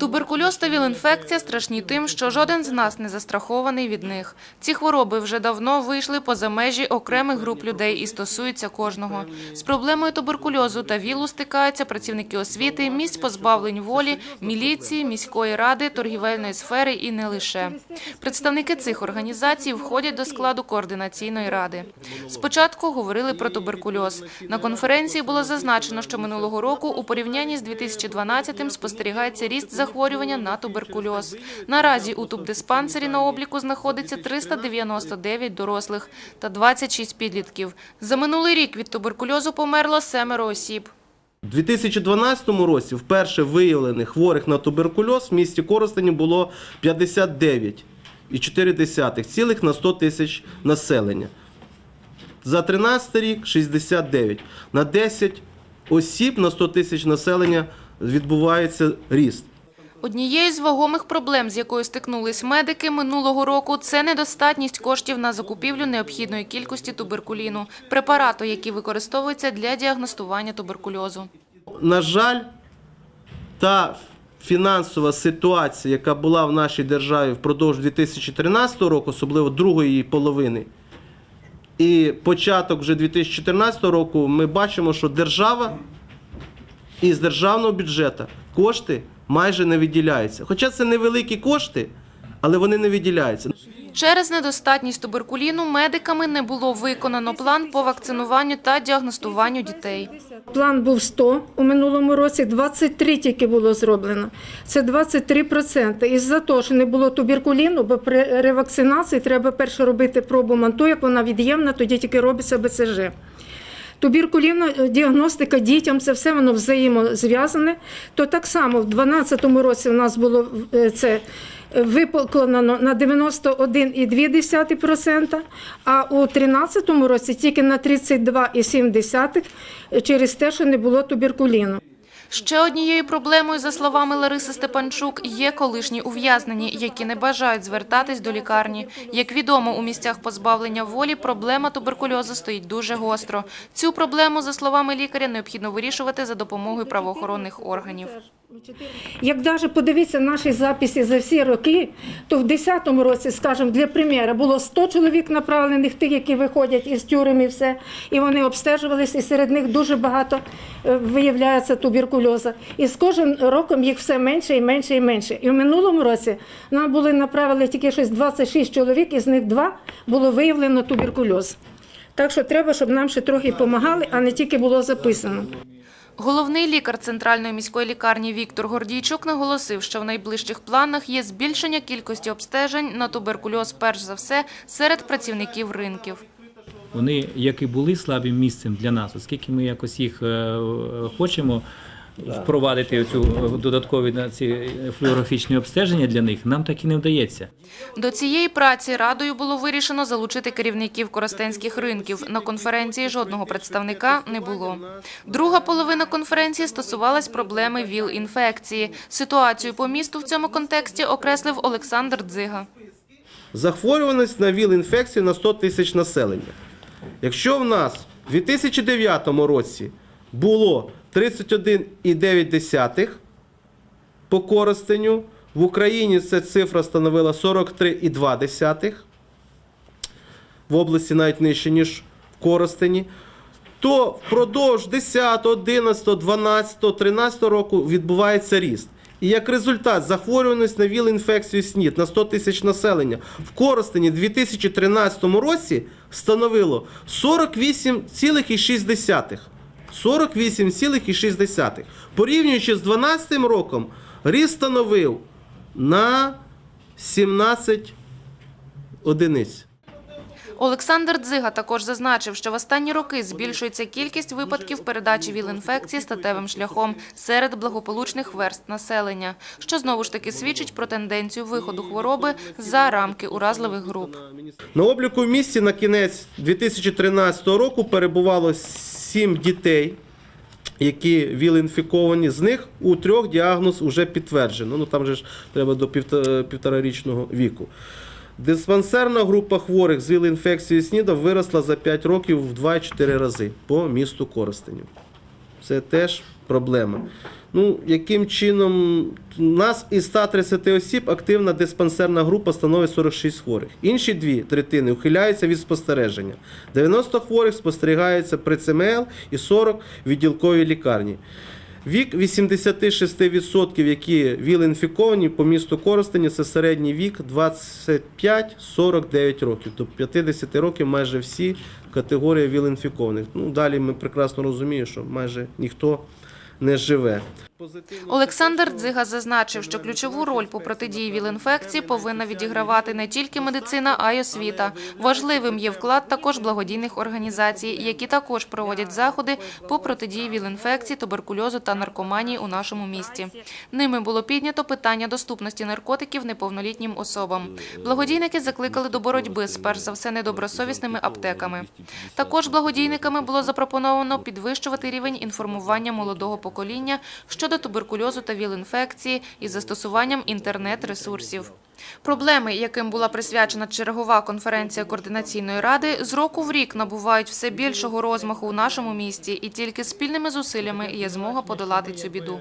Туберкульоз та віл-інфекція страшні тим, що жоден з нас не застрахований від них. Ці хвороби вже давно вийшли поза межі окремих груп людей і стосуються кожного. З проблемою туберкульозу та вілу стикаються працівники освіти, місць позбавлень волі, міліції, міської ради, торгівельної сфери і не лише. Представники цих організацій входять до складу координаційної ради. Спочатку говорили про туберкульоз. На конференції було зазначено, що минулого року у порівнянні з 2012-м спостерігається ріст захворювання на туберкульоз. Наразі у тубдиспансері на обліку знаходиться 399 дорослих та 26 підлітків. За минулий рік від туберкульозу померло семеро осіб. У 2012 році вперше виявлених хворих на туберкульоз в місті Коростені було 59,4 цілих на 100 тисяч населення. За 13 рік 69. На 10 осіб на 100 тисяч населення відбувається ріст. Однією з вагомих проблем, з якою стикнулись медики минулого року, це недостатність коштів на закупівлю необхідної кількості туберкуліну, препарату, який використовується для діагностування туберкульозу. На жаль, та фінансова ситуація, яка була в нашій державі впродовж 2013 року, особливо другої її половини, і початок вже 2014 року, ми бачимо, що держава із державного бюджету кошти майже не виділяються. Хоча це невеликі кошти, але вони не виділяються. Через недостатність туберкуліну медиками не було виконано план по вакцинуванню та діагностуванню дітей. План був 100 у минулому році, 23 тільки було зроблено. Це 23%. Із-за того, що не було туберкуліну, бо при ревакцинації треба перше робити пробу манту, як вона від'ємна, тоді тільки робиться БЦЖ. Туберкулінна діагностика дітям, це все воно взаємозв'язане. То так само в 2012 році у нас було е, це виконано на 91,2%, а у 2013 році тільки на 32,7% через те, що не було туберкуліну. Ще однією проблемою, за словами Лариси Степанчук, є колишні ув'язнені, які не бажають звертатись до лікарні. Як відомо, у місцях позбавлення волі проблема туберкульозу стоїть дуже гостро. Цю проблему, за словами лікаря, необхідно вирішувати за допомогою правоохоронних органів. Як навіть подивитися наші записи за всі роки, то в 2010 році, скажімо, для приміру, було 100 чоловік направлених, тих, які виходять із тюрем і все, і вони обстежувалися, і серед них дуже багато е, виявляється туберкульоза. І з кожним роком їх все менше і менше і менше. І в минулому році нам були направили тільки щось 26 чоловік, із них два було виявлено туберкульоз. Так що треба, щоб нам ще трохи допомагали, а не тільки було записано. Головний лікар центральної міської лікарні Віктор Гордійчук наголосив, що в найближчих планах є збільшення кількості обстежень на туберкульоз, перш за все, серед працівників ринків. Вони як і були слабим місцем для нас, оскільки ми якось їх е, хочемо впровадити цю додаткові на ці флюорографічні обстеження для них, нам так і не вдається. До цієї праці радою було вирішено залучити керівників коростенських ринків. На конференції жодного представника не було. Друга половина конференції стосувалась проблеми ВІЛ-інфекції. Ситуацію по місту в цьому контексті окреслив Олександр Дзига. Захворюваність на ВІЛ-інфекцію на 100 тисяч населення. Якщо в нас в 2009 році було 31,9 по користенню, в Україні ця цифра становила 43,2, в області навіть нижче, ніж в Коростені, то впродовж 10, 11, 12, 13 року відбувається ріст. І як результат захворюваність на ВІЛ-інфекцію СНІД на 100 тисяч населення в Коростені в 2013 році становило 48,6. 48,6. Порівнюючи з 2012 роком, ріст становив на 17 одиниць. Олександр Дзига також зазначив, що в останні роки збільшується кількість випадків передачі ВІЛ-інфекції статевим шляхом серед благополучних верст населення, що знову ж таки свідчить про тенденцію виходу хвороби за рамки уразливих груп. На обліку в місті на кінець 2013 року перебувало 7 дітей, які ВІЛ-інфіковані. З них у трьох діагноз вже підтверджено. Ну там же ж треба до півторарічного віку. Диспансерна група хворих з ВІЛ-інфекцією СНІДа виросла за 5 років в 2-4 рази по місту Коростеню. Це теж проблеми. Ну, яким чином у нас із 130 осіб активна диспансерна група становить 46 хворих. Інші дві третини ухиляються від спостереження. 90 хворих спостерігається при ЦМЛ і 40 в відділковій лікарні. Вік 86%, які ВІЛ-інфіковані по місту Коростені, це середній вік 25-49 років. До 50 років майже всі категорії ВІЛ-інфікованих. Ну, далі ми прекрасно розуміємо, що майже ніхто не живе. Олександр Дзига зазначив, що ключову роль по протидії ВІЛ-інфекції повинна відігравати не тільки медицина, а й освіта. Важливим є вклад також благодійних організацій, які також проводять заходи по протидії ВІЛ-інфекції, туберкульозу та наркоманії у нашому місті. Ними було піднято питання доступності наркотиків неповнолітнім особам. Благодійники закликали до боротьби з перш за все недобросовісними аптеками. Також благодійниками було запропоновано підвищувати рівень інформування молодого покоління щодо туберкульозу та ВІЛ-інфекції із застосуванням інтернет-ресурсів. Проблеми, яким була присвячена чергова конференція координаційної ради, з року в рік набувають все більшого розмаху у нашому місті, і тільки спільними зусиллями є змога подолати цю біду.